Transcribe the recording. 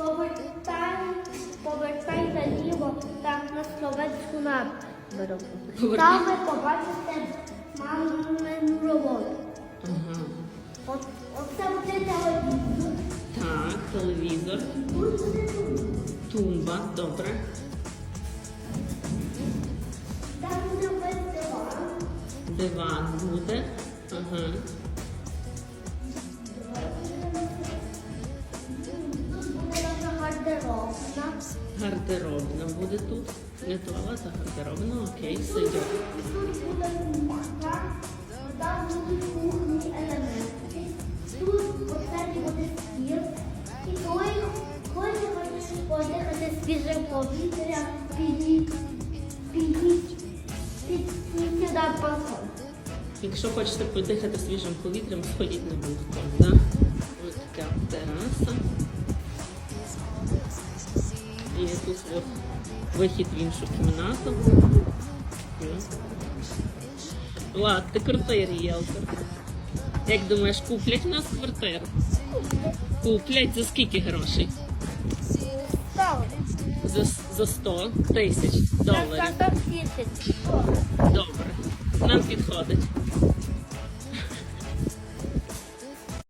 Повертай, повертай наліво та на словецьку набережну. Там ви побачите мамину роботу. Ага. От, оце буде телевізор. Так, телевізор, тумба, добре. Там буде диван. Диван буде. Ага. Гардеробна буде тут. Не туалет, а гардеробна. Окей, сидять. Тут буде кухня. Там будуть кухні елементи. Тут посередині буде стіл. І ти хочеш подихати свіжим повітрям, підіть, сюди балкон. Якщо хочете подихати свіжим повітрям, сходіть на балкон, І тут от вихід в іншу кімнату. Влад, ти квартири єлтер. Як думаєш, куплять в нас квартиру? Куплять за скільки грошей? За, за 100 тисяч доларів.